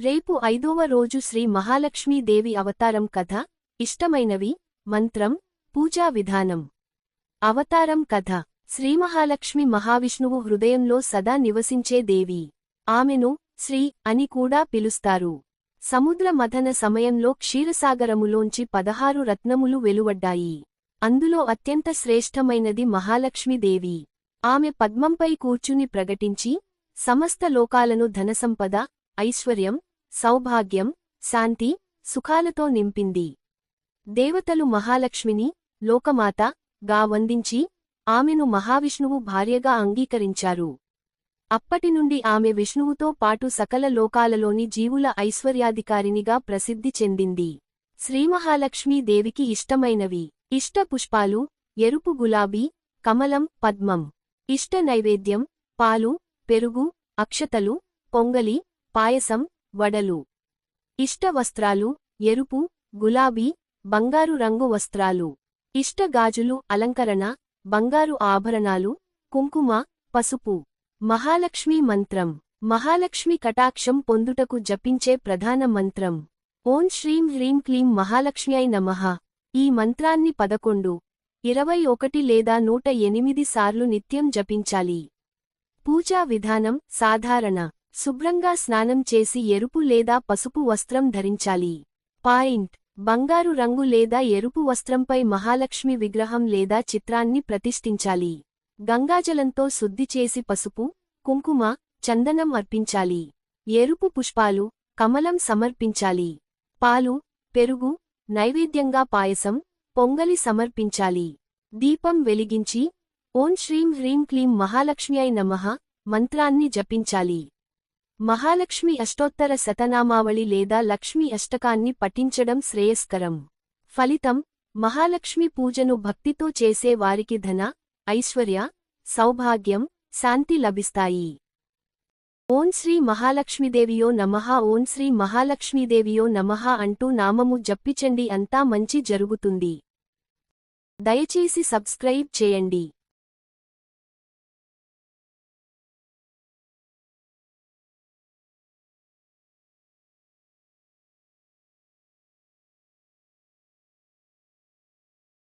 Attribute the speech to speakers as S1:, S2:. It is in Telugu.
S1: రేపు ఐదవ రోజు శ్రీ మహాలక్ష్మీదేవి అవతారం కథ ఇష్టమైనవి మంత్రం పూజా విధానం. అవతారం కథ. శ్రీమహాలక్ష్మి మహావిష్ణువు హృదయంలో సదా నివసించే దేవి. ఆమెను శ్రీ అని కూడా పిలుస్తారు. సముద్ర మథన సమయంలో క్షీరసాగరములోంచి పదహారు రత్నములు వెలువడ్డాయి. అందులో అత్యంత శ్రేష్టమైనది మహాలక్ష్మీదేవి ఆమె పద్మంపై కూర్చుని ప్రకటించి సమస్త లోకాలను ధనసంపద ఐశ్వర్యం సౌభాగ్యం శాంతి సుఖాలతో నింపింది. దేవతలు మహాలక్ష్మిని లోకమాత గా వందించి ఆమెను మహావిష్ణువు భార్యగా అంగీకరించారు. అప్పటినుండి ఆమె విష్ణువుతో పాటు సకల లోకాలలోని జీవుల ఐశ్వర్యాధికారినిగా ప్రసిద్ధి చెందింది. శ్రీమహాలక్ష్మీదేవికి ఇష్టమైనవి. ఇష్ట పుష్పాలు ఎరుపు గులాబీ కమలం పద్మం. ఇష్ట నైవేద్యం పాలు పెరుగు అక్షతలు పొంగలి పాయసం వడలు ఇష్ట వస్త్రాలు ఎరుపు గులాబీ బంగారు రంగు వస్త్రాలు ఇష్ట గాజులు అలంకరణ బంగారు ఆభరణాలు కుంకుమ పసుపు మహాలక్ష్మీ మంత్రం మహాలక్ష్మి కటాక్షం పొందుటకు జపించే ప్రధాన మంత్రం. ఓం శ్రీం హ్రీం క్లీం మహాలక్ష్మ్యై నమః. ఈ మంత్రాన్ని పదకొండు ఇరవై ఒకటి లేదా నూట ఎనిమిది సార్లు నిత్యం జపించాలి. పూజా విధానం సాధారణ. శుభ్రంగా స్నానం చేసి ఎరుపు లేదా పసుపు వస్త్రం ధరించాలి. పాయింట్. బంగారు రంగు లేదా ఎరుపు వస్త్రంపై మహాలక్ష్మి విగ్రహం లేదా చిత్రాన్ని ప్రతిష్ఠించాలి. గంగాజలంతో శుద్ధి చేసి పసుపు కుంకుమ చందనం అర్పించాలి. ఎరుపు పుష్పాలు కమలం సమర్పించాలి. పాలు పెరుగు నైవేద్యంగా పాయసం పొంగలి సమర్పించాలి. దీపం వెలిగించి ఓం శ్రీం హ్రీం క్లీం మహాలక్ష్మ్యై నమః మంత్రాన్ని జపించాలి. మహాలక్ష్మి అష్టోత్తర శతనామావళి లేదా లక్ష్మి అష్టకాన్ని పఠించడం శ్రేయస్కరం. ఫలితం మహాలక్ష్మి పూజను భక్తితో చేసే వారికి ధన ఐశ్వర్య సౌభాగ్యం శాంతి లభిస్తాయి. ఓం శ్రీ మహాలక్ష్మీదేవియో నమః ఓం శ్రీ మహాలక్ష్మీదేవియో నమః అంటూ నామము జప్పిచండి అంతా మంచి జరుగుతుంది. దయచేసి సబ్స్క్రైబ్ చేయండి.